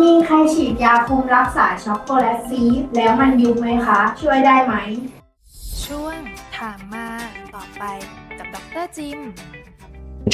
มีใครฉีดยาคุมรักษาช็อกโกแลตซีสแล้วมันยุบไหมคะ ช่วยได้ไหม ช่วงถามมาต่อไปกับดรจิม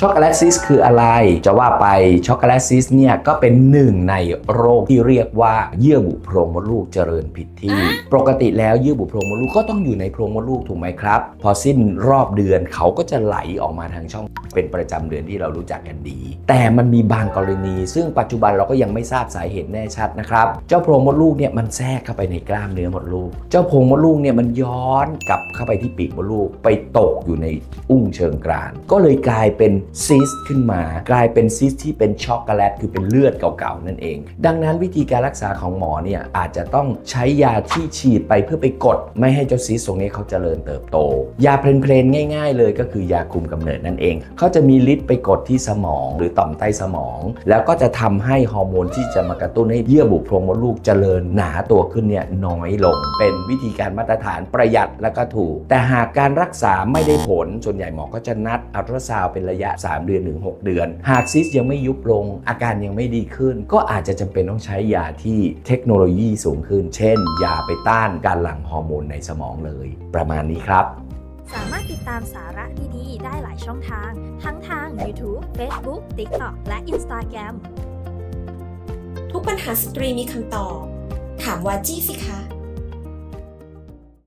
ช็อกโกแลตซิสคืออะไร จะว่าไปช็อกโกแลตซิสเนี่ยก็เป็นหนึ่งในโรคที่เรียกว่าเยื่อบุโพรงมดลูกเจริญผิดที่ ปกติแล้วเยื่อบุโพรงมดลูกก็ต้องอยู่ในโพรงมดลูกถูกไหมครับ พอสิ้นรอบเดือนเขาก็จะไหลออกมาทางช่องเป็นประจำเดือนที่เรารู้จักกันดี แต่มันมีบางกรณี ซึ่งปัจจุบันเราก็ยังไม่ทราบสาเหตุแน่ชัดนะครับ เจ้าโพรงมดลูกเนี่ยมันแทรกเข้าไปในกล้ามเนื้อมดลูก เจ้าโพรงมดลูกเนี่ยมันย้อนกลับเข้าไปที่ปีกมดลูกไปตกอยู่ในอุ้งเชิงกรานก็เลยกลายเป็นซิสต์ขึ้นมา กลายเป็นซิสต์ที่เป็นช็อกโกแลตคือเป็นเลือดเก่าๆนั่นเอง ดังนั้นวิธีการรักษาของหมอเนี่ยอาจจะต้องใช้ยาที่ฉีดไปเพื่อไปกด ไม่ให้เจ้าซิสต์ตรงนี้เขาเจริญเติบโต ยาเพลนๆง่าย ๆ เลยก็คือยาคุมกำเนิดนั่นเองเขาจะมีฤทธิ์ไปกดที่สมองหรือต่อมใต้สมอง แล้วก็จะทำให้ฮอร์โมนที่จะมากระตุ้นให้เยื่อบุโพรงมดลูกเจริญหนาตัวขึ้นเนี่ยน้อยลง เป็นวิธีการมาตรฐานประหยัดและก็ถูก แต่หากการรักษาไม่ได้ผลส่วนใหญ่หมอก็จะนัดอัลตราซาวเป็นระยะ3 เดือนถึง6เดือน หากซิสยังไม่ยุบลง อาการยังไม่ดีขึ้น ก็อาจจะจำเป็นต้องใช้ยาที่เทคโนโลยีสูงขึ้น เช่น ยาไปต้านการหลั่งฮอร์โมนในสมองเลย ประมาณนี้ครับ สามารถติดตามสาระดีๆ ได้หลายช่องทาง ทั้งทาง YouTube, Facebook, TikTok และ Instagram ทุกปัญหาสตรีมีคำตอบ ถามวาจี้สิคะ